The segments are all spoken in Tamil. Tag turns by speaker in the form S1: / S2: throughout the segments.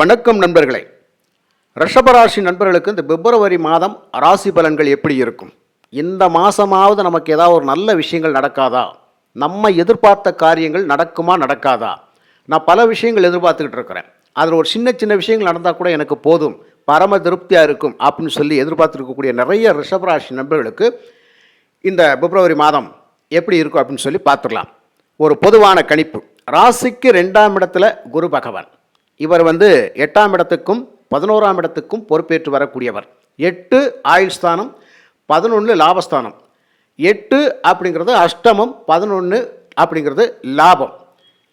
S1: வணக்கம் நண்பர்களே. ரிஷபராசி நண்பர்களுக்கு இந்த பிப்ரவரி மாதம் ராசி பலன்கள் எப்படி இருக்கும்? இந்த மாதமாவது நமக்கு ஏதாவது ஒரு நல்ல விஷயங்கள் நடக்காதா? நம்ம எதிர்பார்த்த காரியங்கள் நடக்குமா நடக்காதா? நான் பல விஷயங்கள் எதிர்பார்த்துக்கிட்டு இருக்கிறேன். அதில் ஒரு சின்ன சின்ன விஷயங்கள் நடந்தால் கூட எனக்கு போதும். பரம திருப்தியாக இருக்கும் அப்படின்னு சொல்லி எதிர்பார்த்துருக்கக்கூடிய நிறைய ரிஷபராசி நண்பர்களுக்கு இந்த பிப்ரவரி மாதம் எப்படி இருக்கும் அப்படின்னு சொல்லி பார்த்துடலாம். ஒரு பொதுவான கணிப்பு. ராசிக்கு ரெண்டாம் இடத்துல குரு பகவான். இவர் வந்து எட்டாம் இடத்துக்கும் பதினோராம் இடத்துக்கும் பொறுப்பேற்று வரக்கூடியவர். எட்டு ஆயுள் ஸ்தானம் பதினொன்று லாபஸ்தானம். எட்டு அப்படிங்கிறது அஷ்டமம் பதினொன்று அப்படிங்கிறது லாபம்.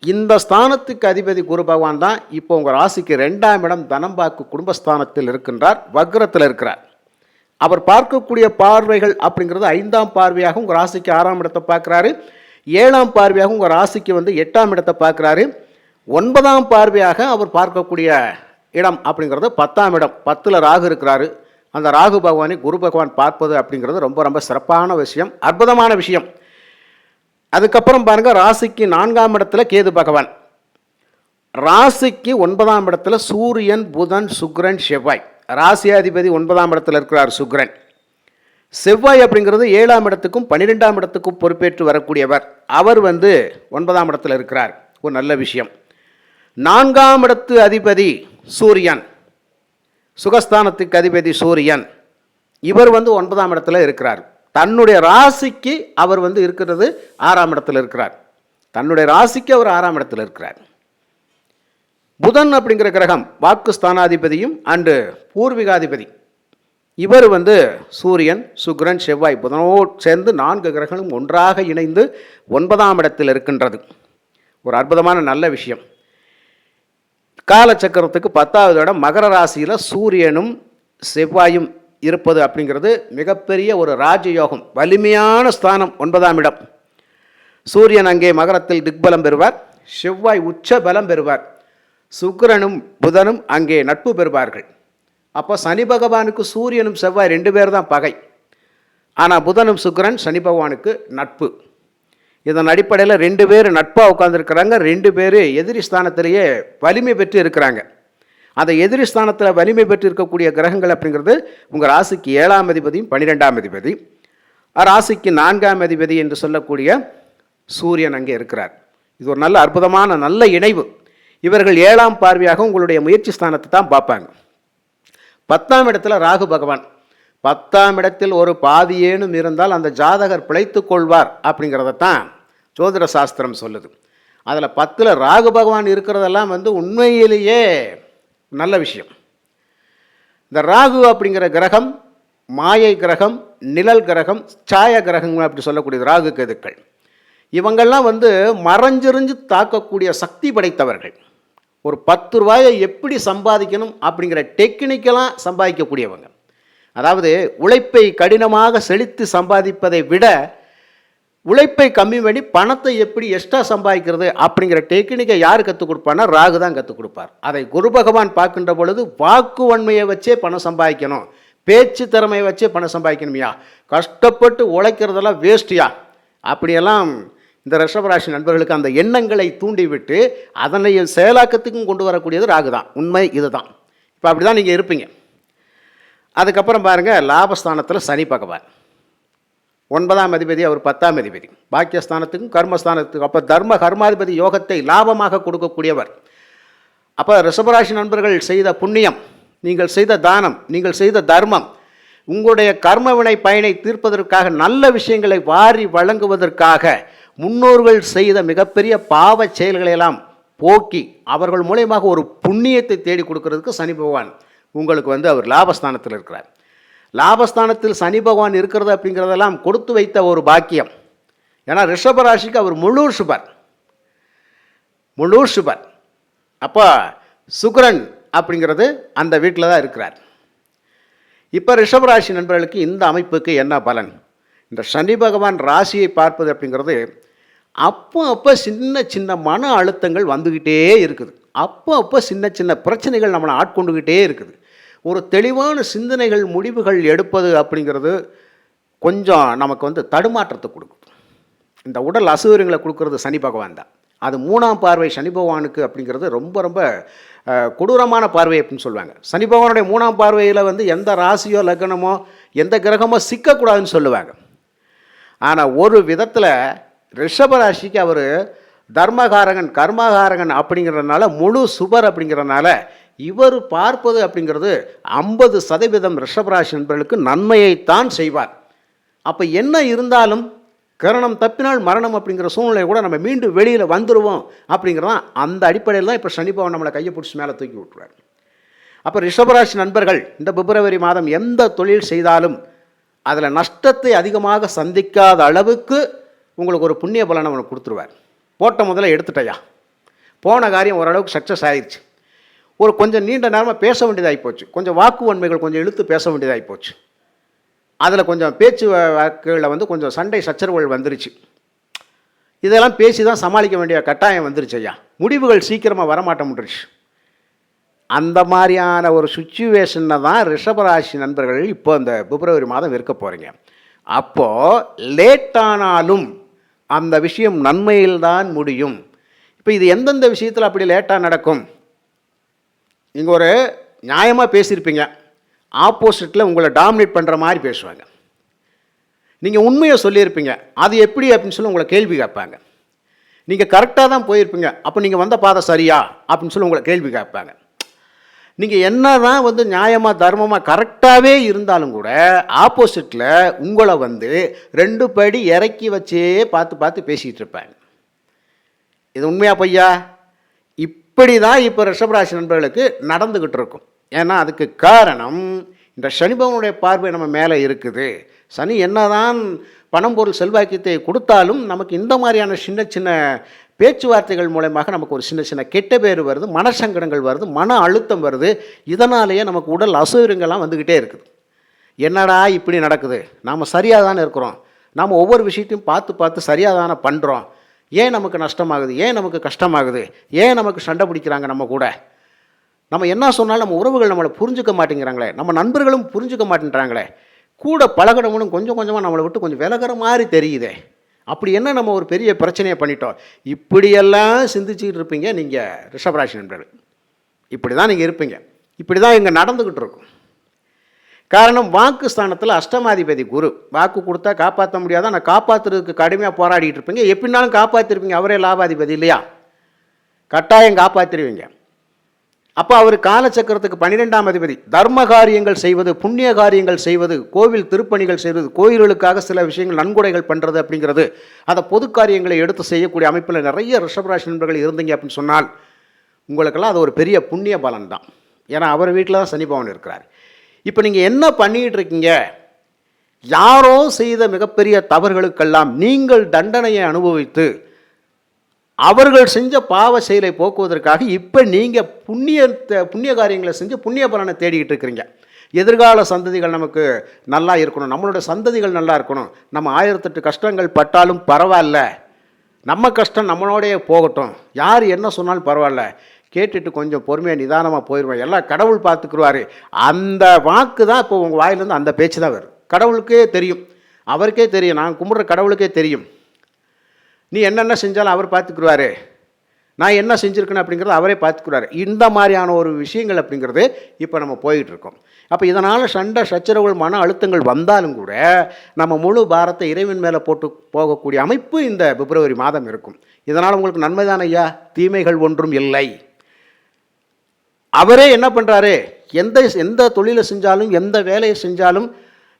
S1: இந்த ஸ்தானத்துக்கு அதிபதி குரு பகவான் தான் இப்போ உங்கள் ராசிக்கு ரெண்டாம் இடம் தனம்பாக்கு குடும்பஸ்தானத்தில் இருக்கின்றார் வக்ரத்தில் இருக்கிறார். அவர் பார்க்கக்கூடிய பார்வைகள் அப்படிங்கிறது ஐந்தாம் பார்வையாக உங்கள் ராசிக்கு ஆறாம் இடத்தை பார்க்குறாரு. ஏழாம் பார்வையாக உங்கள் ராசிக்கு வந்து எட்டாம் இடத்தை பார்க்குறாரு. ஒன்பதாம் பார்வையாக அவர் பார்க்கக்கூடிய இடம் அப்படிங்கிறது பத்தாம் இடம். பத்தில் ராகு இருக்கிறாரு. அந்த ராகு பகவானை குரு பகவான் பார்ப்பது அப்படிங்கிறது ரொம்ப ரொம்ப சிறப்பான விஷயம் அற்புதமான விஷயம். அதுக்கப்புறம் பாருங்கள் ராசிக்கு நான்காம் இடத்துல கேது பகவான். ராசிக்கு ஒன்பதாம் இடத்துல சூரியன் புதன் சுக்ரன் செவ்வாய். ராசியாதிபதி ஒன்பதாம் இடத்துல இருக்கிறார் சுக்ரன். செவ்வாய் அப்படிங்கிறது ஏழாம் இடத்துக்கும் பன்னிரெண்டாம் இடத்துக்கும் பொறுப்பேற்று வரக்கூடியவர். அவர் வந்து ஒன்பதாம் இடத்துல இருக்கிறார். ஒரு நல்ல விஷயம். நான்காம் இடத்து அதிபதி சூரியன். சுகஸ்தானத்துக்கு அதிபதி சூரியன். இவர் வந்து ஒன்பதாம் இடத்துல இருக்கிறார். தன்னுடைய ராசிக்கு அவர் வந்து இருக்கிறது ஆறாம் இடத்துல இருக்கிறார். தன்னுடைய ராசிக்கு அவர் ஆறாம் இடத்துல இருக்கிறார். புதன் அப்படிங்கிற கிரகம் வாக்கு ஸ்தானாதிபதியும் அண்டு பூர்வீகாதிபதி. இவர் வந்து சூரியன் சுக்கிரன் செவ்வாய் புதனோடு சேர்ந்து நான்கு கிரகங்களும் ஒன்றாக இணைந்து ஒன்பதாம் இடத்தில் இருக்கின்றது. ஒரு அற்புதமான நல்ல விஷயம். காலச்சக்கரத்துக்கு பத்தாவது இடம் மகர ராசியில் சூரியனும் செவ்வாயும் இருப்பது அப்படிங்கிறது மிகப்பெரிய ஒரு ராஜயோகம். வலிமையான ஸ்தானம் ஒன்பதாம் இடம். சூரியன் அங்கே மகரத்தில் திக்பலம் பெறுவார். செவ்வாய் உச்ச பலம் பெறுவார். சுக்கிரனும் புதனும் அங்கே நட்பு பெறுவார்கள். அப்போ சனி பகவானுக்கு சூரியனும் செவ்வாய் ரெண்டு பேர் தான் பகை. ஆனால் புதனும் சுக்கரன் சனி பகவானுக்கு நட்பு. இதன் அடிப்படையில் ரெண்டு பேர் நட்பாக உட்காந்துருக்கிறாங்க ரெண்டு பேர் எதிரி ஸ்தானத்திலேயே வலிமை பெற்று இருக்கிறாங்க. அந்த எதிரி ஸ்தானத்தில் வலிமை பெற்று இருக்கக்கூடிய கிரகங்கள் அப்படிங்கிறது உங்கள் ராசிக்கு ஏழாம் அதிபதியும் பன்னிரெண்டாம் அதிபதி. ராசிக்கு நான்காம் அதிபதி என்று சொல்லக்கூடிய சூரியன் அங்கே இருக்கிறார். இது ஒரு நல்ல அற்புதமான நல்ல இணைவு. இவர்கள் ஏழாம் பார்வையாக உங்களுடைய முயற்சி ஸ்தானத்தை தான் பார்ப்பாங்க. பத்தாம் இடத்துல ராகு பகவான். பத்தாம் இடத்தில் ஒரு பாதியேனும் இருந்தால் அந்த ஜாதகர் பிழைத்து கொள்வார் அப்படிங்கிறத தான் ஜோதிட சாஸ்திரம் சொல்லுது. அதில் பத்தில் ராகு பகவான் இருக்கிறதெல்லாம் வந்து உண்மையிலேயே நல்ல விஷயம். இந்த ராகு அப்படிங்கிற கிரகம் மாயை கிரகம் நிழல் கிரகம் சாய கிரகங்கள் அப்படி சொல்லக்கூடியது ராகு கதுக்கள். இவங்கெல்லாம் வந்து மறைஞ்சிறிஞ்சு தாக்கக்கூடிய சக்தி படைத்தவர்கள். ஒரு பத்து ரூபாயை எப்படி சம்பாதிக்கணும் அப்படிங்கிற டெக்னிக்கெல்லாம் சம்பாதிக்கக்கூடியவங்க. அதாவது உழைப்பை கடினமாக செழித்து சம்பாதிப்பதை விட உழைப்பை கம்மி பண்ணி பணத்தை எப்படி எக்ஸ்ட்ரா சம்பாதிக்கிறது அப்படிங்கிற டெக்னிக்கை யார் கற்றுக் கொடுப்பான்னா ராகு தான் கற்றுக் கொடுப்பார். அதை குரு பகவான் பார்க்கின்ற பொழுது வாக்கு வன்மையை வச்சே பணம் சம்பாதிக்கணும். பேச்சு திறமையை வச்சே பணம் சம்பாதிக்கணுமையா. கஷ்டப்பட்டு உழைக்கிறதெல்லாம் வேஸ்ட்டியா அப்படியெல்லாம் இந்த ரிஷபராசி நண்பர்களுக்கு அந்த எண்ணங்களை தூண்டிவிட்டு அதனை செயலாக்கத்துக்கும் கொண்டு வரக்கூடியது ராகு தான். உண்மை இதுதான். இப்போ அப்படி தான் நீங்கள் இருப்பீங்க. அதுக்கப்புறம் பாருங்கள் லாபஸ்தானத்தில் சனி பகவான். ஒன்பதாம் அதிபதி அவர் பத்தாம் அதிபதி. பாக்கியஸ்தானத்துக்கும் கர்மஸ்தானத்துக்கும் அப்போ தர்ம கர்மாதிபதி யோகத்தை லாபமாக கொடுக்கக்கூடியவர். அப்போ ரிஷபராசி நண்பர்கள் செய்த புண்ணியம் நீங்கள் செய்த தானம் நீங்கள் செய்த தர்மம் உங்களுடைய கர்மவினை பயனை தீர்ப்பதற்காக நல்ல விஷயங்களை வாரி வழங்குவதற்காக முன்னோர்கள் செய்த மிகப்பெரிய பாவ செயல்களை எல்லாம் போக்கி அவர்கள் மூலயமாக ஒரு புண்ணியத்தை தேடி கொடுக்கறதுக்கு சனி பகவான் உங்களுக்கு வந்து அவர் லாபஸ்தானத்தில் இருக்கிறார். லாபஸ்தானத்தில் சனி பகவான் இருக்கிறது அப்படிங்கிறதெல்லாம் கொடுத்து வைத்த ஒரு பாக்கியம். ஏன்னா ரிஷபராசிக்கு அவர் முழு சுபர். முழு சுபர். அப்போ சுக்ரன் அப்படிங்கிறது அந்த வீட்டில் தான் இருக்கிறார். இப்போ ரிஷபராசி நண்பர்களுக்கு இந்த அமைப்புக்கு என்ன பலன்? இந்த சனி பகவான் ராசியை பார்ப்பது அப்படிங்கிறது அப்போ அப்போ சின்ன சின்ன மன அழுத்தங்கள் வந்துக்கிட்டே இருக்குது. அப்போ அப்போ சின்ன சின்ன பிரச்சனைகள் நம்மளை ஆட்கொண்டுக்கிட்டே இருக்குது. ஒரு தெளிவான சிந்தனைகள் முடிவுகள் எடுப்பது அப்படிங்கிறது கொஞ்சம் நமக்கு வந்து தடுமாற்றத்தை கொடுக்கும். இந்த உடல் அசௌகரியங்களை கொடுக்கறது சனி பகவான் தான். அது மூணாம் பார்வை சனி பகவானுக்கு அப்படிங்கிறது ரொம்ப ரொம்ப கொடூரமான பார்வை அப்படின்னு சொல்லுவாங்க. சனி பகவானுடைய மூணாம் பார்வையில் வந்து எந்த ராசியோ லக்னமோ எந்த கிரகமோ சிக்கக்கூடாதுன்னு சொல்லுவாங்க. ஆனால் ஒரு விதத்தில் ரிஷபராசிக்கு அவர் தர்மகாரகன் கர்மகாரகன் அப்படிங்கிறதுனால முழு சுபர் அப்படிங்கிறதுனால இவர் பார்ப்பது அப்படிங்கிறது ஐம்பது சதவீதம் ரிஷபராசி நண்பர்களுக்கு நன்மையைத்தான் செய்வார். அப்போ என்ன இருந்தாலும் கரணம் தப்பினால் மரணம் அப்படிங்கிற சூழ்நிலை கூட நம்ம மீண்டும் வெளியில் வந்துடுவோம் அப்படிங்கிறதான் அந்த அடிப்படையில் தான் இப்போ சனி நம்மளை கையை பிடிச்சி மேலே தூக்கி விட்டுறாரு அப்போ ரிஷபராசி நண்பர்கள் இந்த பிப்ரவரி மாதம் எந்த தொழில் செய்தாலும் அதில் நஷ்டத்தை அதிகமாக சந்திக்காத அளவுக்கு உங்களுக்கு ஒரு புண்ணிய பலனை அவனுக்கு கொடுத்துருவார். போட்ட முதல்ல எடுத்துட்டையா. போன காரியம் ஓரளவுக்கு சக்ஸஸ் ஆயிடுச்சு ஒரு கொஞ்சம் நீண்ட நேரமாக பேச வேண்டியதாகி போச்சு. கொஞ்சம் வாக்குவன்மைகள் கொஞ்சம் இழுத்து பேச வேண்டியதாகி போச்சு. அதில் கொஞ்சம் பேச்சு வாக்குகளில் வந்து கொஞ்சம் சண்டை சச்சரவுகள் வந்துருச்சு. இதெல்லாம் பேசி தான் சமாளிக்க வேண்டிய கட்டாயம் வந்துருச்சு ஐயா. முடிவுகள் சீக்கிரமாக வரமாட்ட முடிஞ்சிச்சு அந்த மாதிரியான ஒரு சுச்சுவேஷனில் தான் ரிஷபராசி நண்பர்கள் இப்போ இந்த பிப்ரவரி மாதம் இருக்க போகிறீங்க அப்போது லேட்டானாலும் அந்த விஷயம் நன்மையில் தான் முடியும். இப்போ இது எந்தெந்த விஷயத்தில் அப்படி லேட்டாக நடக்கும்? நீங்கள் ஒரு நியாயமாக பேசியிருப்பீங்க. ஆப்போசிட்டில் உங்களை டாமினேட் பண்ணுற மாதிரி பேசுவாங்க. நீங்கள் உண்மையை சொல்லியிருப்பீங்க. அது எப்படி அப்படின்னு சொல்லி உங்களை கேள்வி கேட்பாங்க. நீங்கள் கரெக்டாக தான் போயிருப்பீங்க. அப்போ நீங்கள் வந்த பாதை சரியா? அப்படின்னு சொல்லி உங்களை கேள்வி கேட்பாங்க. நீங்கள் என்ன தான் வந்து நியாயமாக தர்மமாக கரெக்டாகவே இருந்தாலும் கூட ஆப்போசிட்டில் உங்களை வந்து ரெண்டு படி இறக்கி வச்சே பார்த்து பார்த்து பேசிகிட்டு இருப்பாங்க. இது உண்மையா பொய்யா? இப்படி தான் இப்போ ரிஷபராசி நண்பர்களுக்கு நடந்துக்கிட்டு இருக்கும் ஏன்னா அதுக்கு காரணம் இந்த சனிபவனுடைய பார்வை நம்ம மேலே இருக்குது. சனி என்னதான் பணம் பொருள் செல்வாக்கியத்தை கொடுத்தாலும் நமக்கு இந்த மாதிரியான சின்ன சின்ன பேச்சுவார்த்தைகள் மூலயமாக நமக்கு ஒரு சின்ன சின்ன கெட்ட பேர் வருது மனசங்கடங்கள் வருது மன அழுத்தம் வருது. இதனாலேயே நமக்கு உடல் அசௌகரியங்கள்லாம் வந்துக்கிட்டே இருக்குது. என்னடா இப்படி நடக்குது? நாம் சரியாக தானே இருக்கிறோம். நாம் ஒவ்வொரு விஷயத்தையும் பார்த்து பார்த்து சரியாக தானே பண்ணுறோம் ஏன் நமக்கு நஷ்டமாகுது? ஏன் நமக்கு கஷ்டமாகுது? ஏன் நமக்கு சண்டை பிடிக்கிறாங்க நம்ம கூட? நம்ம என்ன சொன்னாலும் நம்ம உறவுகள் நம்மளை புரிஞ்சுக்க மாட்டேங்கிறாங்களே. நம்ம நண்பர்களும் புரிஞ்சுக்க மாட்டேன்றாங்களே. கூட பழகணும்னு கொஞ்சம் கொஞ்சமாக நம்மளை விட்டு கொஞ்சம் விலகிற மாதிரி தெரியுதே. அப்படி என்ன நம்ம ஒரு பெரிய பிரச்சனையை பண்ணிட்டோம்? இப்படியெல்லாம் சிந்திச்சுக்கிட்டு இருப்பீங்க நீங்கள் ரிஷபராசி நண்பர்கள். இப்படி தான் நீங்கள் இருப்பீங்க. இப்படி தான் இங்கே நடந்துக்கிட்டு இருக்கும். காரணம் வாக்கு ஸ்தானத்தில் அஷ்டமாதிபதி குரு. வாக்கு கொடுத்தா காப்பாற்ற முடியாத? நான் காப்பாற்றுறதுக்கு கடுமையாக போராடிட்டு இருப்பீங்க. எப்படினாலும் காப்பாற்றிருப்பீங்க அவரே லாபாதிபதி இல்லையா? கட்டாயம் காப்பாற்றிடுவீங்க அப்போ அவர் காலச்சக்கரத்துக்கு பன்னிரெண்டாம் அதிபதி. தர்ம காரியங்கள் செய்வது புண்ணிய காரியங்கள் செய்வது கோவில் திருப்பணிகள் செய்வது கோயில்களுக்காக சில விஷயங்கள் நன்கொடைகள் பண்ணுறது அப்படிங்கிறது அதை பொது காரியங்களை எடுத்து செய்யக்கூடிய அமைப்பில் நிறைய ரிஷபராசி நண்பர்கள் இருந்தீங்க அப்படின்னு சொன்னால் உங்களுக்கெல்லாம் அது ஒரு பெரிய புண்ணிய பலன் தான் ஏன்னா அவர் வீட்டில் தான் சனி பவன் இருக்கிறார். இப்போ நீங்கள் என்ன பண்ணிக்கிட்டு இருக்கீங்க யாரோ செய்த மிகப்பெரிய தவறுகளுக்கெல்லாம் நீங்கள் தண்டனையை அனுபவித்து அவர்கள் செஞ்ச பாவ செயலை போக்குவதற்காக இப்போ நீங்கள் புண்ணியத்தை புண்ணிய காரியங்களை செஞ்சு புண்ணிய பலனை தேடிக்கிட்டு இருக்கிறீங்க. எதிர்கால சந்ததிகள் நமக்கு நல்லா இருக்கணும். நம்மளோட சந்ததிகள் நல்லா இருக்கணும். நம்ம ஆயிரத்தெட்டு கஷ்டங்கள் பட்டாலும் பரவாயில்ல. நம்ம கஷ்டம் நம்மளோடைய போகட்டும். யார் என்ன சொன்னாலும் பரவாயில்ல. கேட்டுட்டு கொஞ்சம் பொறுமையாக நிதானமாக போயிடுவேன் எல்லாம் கடவுள் பார்த்துக்குருவாரு. அந்த வாக்கு தான் இப்போ உங்கள் வாயிலேருந்து அந்த பேச்சு தான் வரும். கடவுளுக்கே தெரியும். அவருக்கே தெரியும். நான் கும்பிட்ற கடவுளுக்கே தெரியும். நீ என்னென்ன செஞ்சாலும் அவர் பார்த்துக்குருவாரு. நான் என்ன செஞ்சுருக்கேன் அப்படிங்கிறத அவரே பார்த்துக்குறாரு இந்த மாதிரியான ஒரு விஷயங்கள் அப்படிங்கிறது இப்போ நம்ம போயிட்டுருக்கோம். அப்போ இதனால் சண்டை சச்சரவுகள் மன அழுத்தங்கள் வந்தாலும் கூட நம்ம முழு பாரத்தை இறைவன் மேலே போட்டு போகக்கூடிய அமைப்பு இந்த பிப்ரவரி மாதம் இருக்கும். இதனால் உங்களுக்கு நன்மைதான் ஐயா? தீமைகள் ஒன்றும் இல்லை. அவரே என்ன பண்ணுறாரு எந்த எந்த தொழிலை செஞ்சாலும் எந்த வேலையை செஞ்சாலும்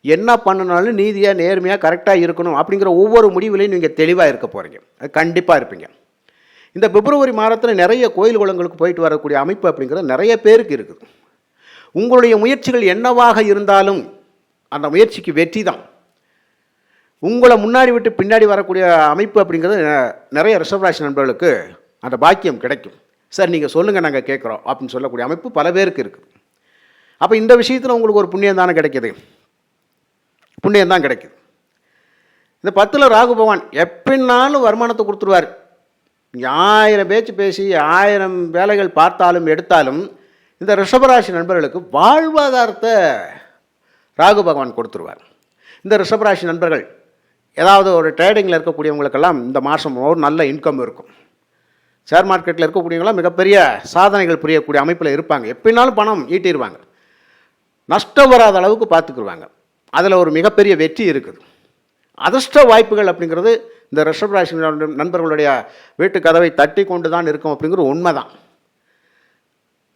S1: என்ன பண்ணினாலும் நீதியாக நேர்மையாக கரெக்டாக இருக்கணும் அப்படிங்கிற ஒவ்வொரு முடிவுலையும் நீங்கள் தெளிவாக இருக்க போகிறீங்க அது கண்டிப்பாக இருப்பீங்க. இந்த பிப்ரவரி மாதத்தில் நிறைய கோயில் குளங்களுக்கு போயிட்டு வரக்கூடிய அமைப்பு அப்படிங்கிறது நிறைய பேருக்கு இருக்குது. உங்களுடைய முயற்சிகள் என்னவாக இருந்தாலும் அந்த முயற்சிக்கு வெற்றி தான். உங்களை முன்னாடி விட்டு பின்னாடி வரக்கூடிய அமைப்பு அப்படிங்கிறது நிறைய ரிசர்வ் ராசி நண்பர்களுக்கு அந்த பாக்கியம் கிடைக்கும். சார் நீங்கள் சொல்லுங்கள் நாங்கள் கேட்குறோம் அப்படின்னு சொல்லக்கூடிய அமைப்பு பல பேருக்கு இருக்குது அப்போ இந்த விஷயத்தில் உங்களுக்கு ஒரு புண்ணியம் தானே கிடைக்கிது? புண்ணியம் தான் கிடைக்குது. இந்த பத்தில் ராகு பகவான் எப்பின்னாலும் வருமானத்தை கொடுத்துருவார். ஆயிரம் பேச்சு பேசி ஆயிரம் வேலைகள் பார்த்தாலும் எடுத்தாலும் இந்த ரிஷபராசி நண்பர்களுக்கு வாழ்வாதாரத்தை ராகு பகவான் கொடுத்துருவார். இந்த ரிஷபராசி நண்பர்கள் ஏதாவது ஒரு ட்ரேடிங்கில் இருக்கக்கூடியவங்களுக்கெல்லாம் இந்த மாதம் ஒரு நல்ல இன்கம் இருக்கும். ஷேர் மார்க்கெட்டில் இருக்கக்கூடியவங்களாம் மிகப்பெரிய சாதனைகள் புரியக்கூடிய அமைப்பில் இருப்பாங்க. எப்படினாலும் பணம் ஈட்டிடுவாங்க நஷ்டம் வராத அளவுக்கு பார்த்துக்குருவாங்க. அதில் ஒரு மிகப்பெரிய வெற்றி இருக்குது. அதிர்ஷ்ட வாய்ப்புகள் அப்படிங்கிறது இந்த ரிஷபராசி நண்பர்களுடைய வீட்டு கதவை தட்டி கொண்டு தான் இருக்கும் அப்படிங்கிறது உண்மைதான்.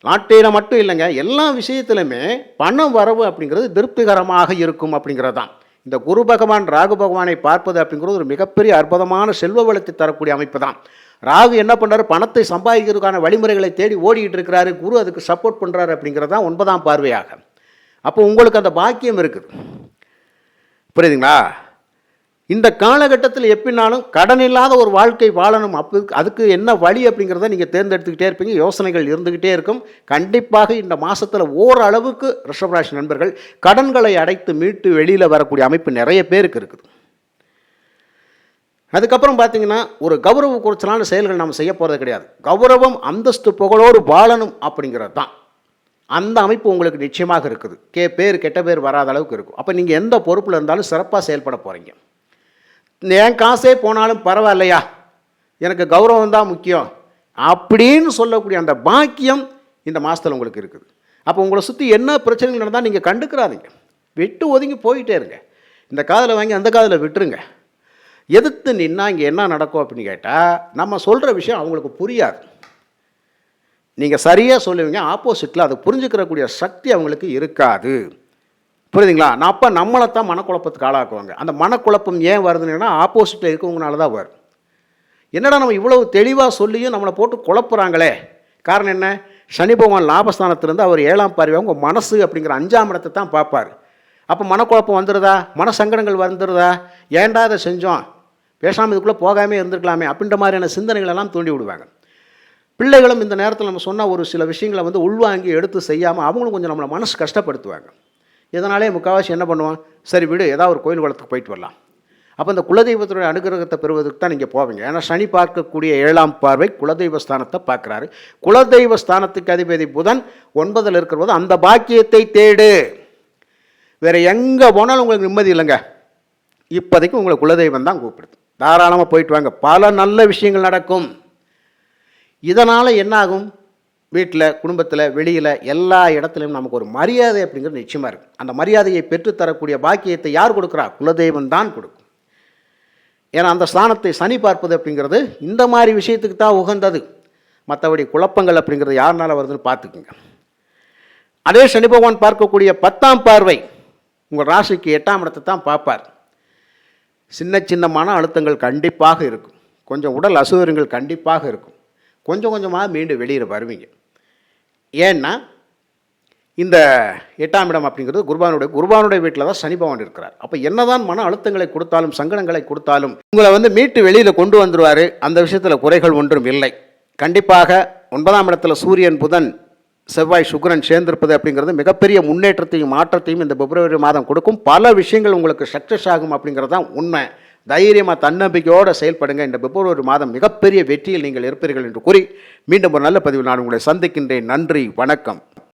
S1: நாட்டில் மட்டும் இல்லைங்க. எல்லா விஷயத்திலுமே பணம் வரவு அப்படிங்கிறது திருப்திகரமாக இருக்கும் அப்படிங்கிறது தான் இந்த குரு பகவான் ராகு பகவானை பார்ப்பது அப்படிங்கிறது ஒரு மிகப்பெரிய அற்புதமான செல்வ வளத்தை தரக்கூடிய அமைப்பு தான் ராகு என்ன பண்ணுறாரு பணத்தை சம்பாதிக்கிறதுக்கான வழிமுறைகளை தேடி ஓடிக்கிட்டு இருக்கிறாரு. குரு அதுக்கு சப்போர்ட் பண்ணுறாரு அப்படிங்கிறது தான் ஒன்பதாம் பார்வையாக. அப்போ உங்களுக்கு அந்த பாக்கியம் இருக்குது. புரியுதுங்களா? இந்த காலகட்டத்தில் எப்படினாலும் கடன் இல்லாத ஒரு வாழ்க்கை வாழணும். அப்போ அதுக்கு என்ன வழி அப்படிங்கிறத நீங்கள் தேர்ந்தெடுத்துக்கிட்டே இருப்பீங்க. யோசனைகள் இருந்துக்கிட்டே இருக்கும். கண்டிப்பாக இந்த மாதத்தில் ஓரளவுக்கு ரிஷபராசி நண்பர்கள் கடன்களை அடைத்து மீட்டு வெளியில் வரக்கூடிய அமைப்பு நிறைய பேருக்கு இருக்குது. அதுக்கப்புறம் பார்த்தீங்கன்னா ஒரு கௌரவ குறைச்சலான செயல்கள் நம்ம செய்ய போகிறது கிடையாது. கௌரவம் அந்தஸ்து புகழோடு வாழணும் அப்படிங்கிறது தான் அந்த அமைப்பு உங்களுக்கு நிச்சயமாக இருக்குது. கே பேர் கெட்ட பேர் வராத அளவுக்கு இருக்கும். அப்போ நீங்கள் எந்த பொறுப்பில் இருந்தாலும் சிறப்பாக செயல்பட போகிறீங்க என் காசே போனாலும் பரவாயில்லையா? எனக்கு கௌரவம் தான் முக்கியம். அப்படின்னு சொல்லக்கூடிய அந்த பாக்கியம் இந்த மாதத்தில் உங்களுக்கு இருக்குது. அப்போ உங்களை சுற்றி என்ன பிரச்சனைகள் நடந்தால் நீங்கள் கண்டுக்கிறாதீங்க. விட்டு ஒதுங்கி போயிட்டே இருங்க. இந்த காதில் வாங்கி அந்த காதில் விட்டுருங்க. எதிர்த்து நின்னா இங்கே என்ன நடக்கும் அப்படின்னு கேட்டால் நம்ம சொல்கிற விஷயம் அவங்களுக்கு புரியாது. நீங்கள் சரியாக சொல்லுவீங்க ஆப்போசிட்டில் அதை புரிஞ்சுக்கிறக்கூடிய சக்தி அவங்களுக்கு இருக்காது. புரியுதுங்களா? நான் அப்போ நம்மளை தான் மனக்குழப்பத்துக்கு ஆளாக்குவாங்க. அந்த மனக்குழப்பம் ஏன் வருதுன்னா ஆப்போசிட்டில் இருக்கவங்கனால தான் வரும். என்னடா நம்ம இவ்வளவு தெளிவாக சொல்லியும் நம்மளை போட்டு குழப்புறாங்களே? காரணம் என்ன? சனி பகவான் லாபஸ்தானத்திலிருந்து அவர் ஏழாம் பார்வை உங்கள் மனசு அப்படிங்கிற அஞ்சாம் இடத்தை தான் பார்ப்பார். அப்போ மனக்குழப்பம் வந்துடுதா மனசங்கடங்கள் வந்துடுதா ஏன்டா அதை செஞ்சோம்? பேசாமல் இதுக்குள்ளே போகாமே இருந்திருக்கலாமே அப்படின்ற மாதிரியான சிந்தனைகள் எல்லாம் தூண்டி விடுவாங்க. பிள்ளைகளும் இந்த நேரத்தில் நம்ம சொன்ன ஒரு சில விஷயங்களை வந்து உள்வாங்கி எடுத்து செய்யாமல் அவங்களும் கொஞ்சம் நம்மளை மனசு கஷ்டப்படுத்துவாங்க. இதனாலே முக்கால்வாசி என்ன பண்ணுவான் சரி விடு ஏதாவது ஒரு கோயில் குளத்துக்கு போயிட்டு வரலாம். அப்போ இந்த குலதெய்வத்துடைய அனுகிரகத்தை பெறுவதற்கு தான் நீங்கள் போவீங்க. ஏன்னா சனி பார்க்கக்கூடிய ஏழாம் பார்வை குலதெய்வ ஸ்தானத்தை பார்க்குறாரு. குலதெய்வ ஸ்தானத்துக்கு அதிபதி புதன் ஒன்பதில் இருக்கிறபோது அந்த பாக்கியத்தை தேடு. வேறு எங்கே போனாலும் உங்களுக்கு நிம்மதி இல்லைங்க. இப்போதைக்கு உங்களை குலதெய்வம் தான் கூப்பிடுது. தாராளமாக போயிட்டு வாங்க. பல நல்ல விஷயங்கள் நடக்கும். இதனால் என்னாகும்? வீட்டில் குடும்பத்தில் வெளியில் எல்லா இடத்துலையும் நமக்கு ஒரு மரியாதை அப்படிங்கிறது நிச்சயமாக இருக்குது அந்த மரியாதையை பெற்றுத்தரக்கூடிய பாக்கியத்தை யார் கொடுக்குறா? குலதெய்வம் தான் கொடுக்கும். ஏன்னா அந்த ஸ்தானத்தை சனி பார்ப்பது அப்படிங்கிறது இந்த மாதிரி விஷயத்துக்கு தான் உகந்தது. மற்றபடி குழப்பங்கள் அப்படிங்கிறது யாருனால வருதுன்னு பார்த்துக்குங்க. அதே சனி பகவான் பார்க்கக்கூடிய பத்தாம் பார்வை உங்கள் ராசிக்கு எட்டாம் இடத்தை தான் பார்ப்பார். சின்ன சின்ன மன அழுத்தங்கள் கண்டிப்பாக இருக்கும். கொஞ்சம் உடல் அசௌகரியங்கள் கண்டிப்பாக இருக்கும். கொஞ்சம் கொஞ்சமாக மீண்டும் வெளியில் வருவீங்க. ஏன்னா இந்த எட்டாம் இடம் அப்படிங்கிறது குருபானுடைய குருபானுடைய வீட்டில் தான் சனி பகவான் இருக்கிறார். அப்போ என்னதான் மன அழுத்தங்களை கொடுத்தாலும் சங்கடங்களை கொடுத்தாலும் உங்களை வந்து மீட்டு வெளியில் கொண்டு வந்துடுவார் அந்த விஷயத்தில் குறைகள் ஒன்றும் இல்லை. கண்டிப்பாக ஒன்பதாம் இடத்துல சூரியன் புதன் செவ்வாய் சுக்கிரன் சேர்ந்திருப்பது அப்படிங்கிறது மிகப்பெரிய முன்னேற்றத்தையும் மாற்றத்தையும் இந்த பிப்ரவரி மாதம் கொடுக்கும். பல விஷயங்கள் உங்களுக்கு சக்ஸஸ் ஆகும் அப்படிங்கிறது தான் உண்மை. தைரியமாக தன்னம்பிக்கையோடு செயல்படுங்க. இந்த பிப்ரவரி மாதம் மிகப்பெரிய வெற்றியில் நீங்கள் இருப்பீர்கள் என்று கூறி மீண்டும் ஒரு நல்ல பதிவில் நான் உங்களை சந்திக்கின்றேன். நன்றி வணக்கம்.